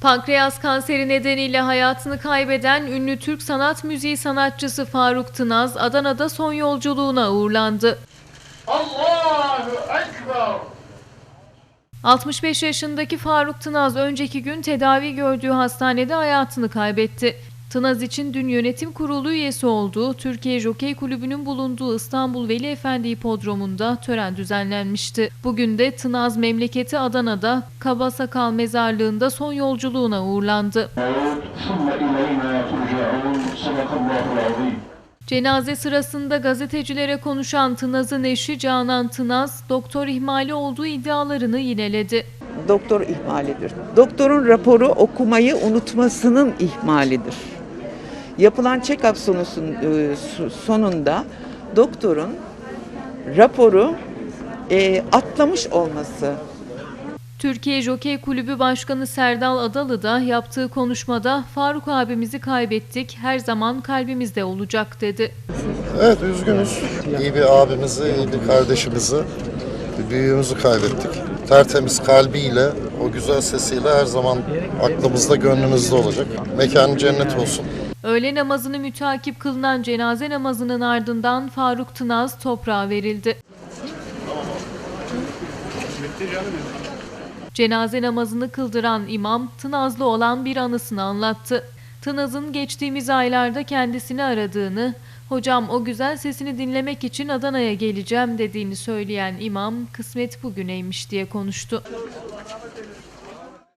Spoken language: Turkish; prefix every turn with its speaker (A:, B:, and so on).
A: Pankreas kanseri nedeniyle hayatını kaybeden ünlü Türk sanat müziği sanatçısı Faruk Tınaz Adana'da son yolculuğuna uğurlandı.
B: Allahu Ekber.
A: 65 yaşındaki Faruk Tınaz önceki gün tedavi gördüğü hastanede hayatını kaybetti. Tınaz için dün yönetim kurulu üyesi olduğu Türkiye Jokey Kulübü'nün bulunduğu İstanbul Veli Efendi Hipodromu'nda tören düzenlenmişti. Bugün de Tınaz memleketi Adana'da Kaba Sakal Mezarlığı'nda son yolculuğuna uğurlandı. Cenaze sırasında gazetecilere konuşan Tınaz'ın eşi Canan Tınaz, doktor ihmali olduğu iddialarını yineledi.
C: Doktor ihmalidir. Doktorun raporu okumayı unutmasının ihmalidir. Yapılan check-up sonusun- e, sonunda doktorun raporu e, atlamış olması
A: Türkiye Jokey Kulübü Başkanı Serdal Adalı da yaptığı konuşmada Faruk abimizi kaybettik, her zaman kalbimizde olacak dedi.
D: Evet üzgünüz. İyi bir abimizi, iyi bir kardeşimizi, bir büyüğümüzü kaybettik. Tertemiz kalbiyle, o güzel sesiyle her zaman aklımızda, gönlümüzde olacak. Mekanı cennet olsun.
A: Öğle namazını mütakip kılınan cenaze namazının ardından Faruk Tınaz toprağa verildi. Cenaze namazını kıldıran imam Tınazlı olan bir anısını anlattı. Tınaz'ın geçtiğimiz aylarda kendisini aradığını, hocam o güzel sesini dinlemek için Adana'ya geleceğim dediğini söyleyen imam kısmet bugüneymiş diye konuştu.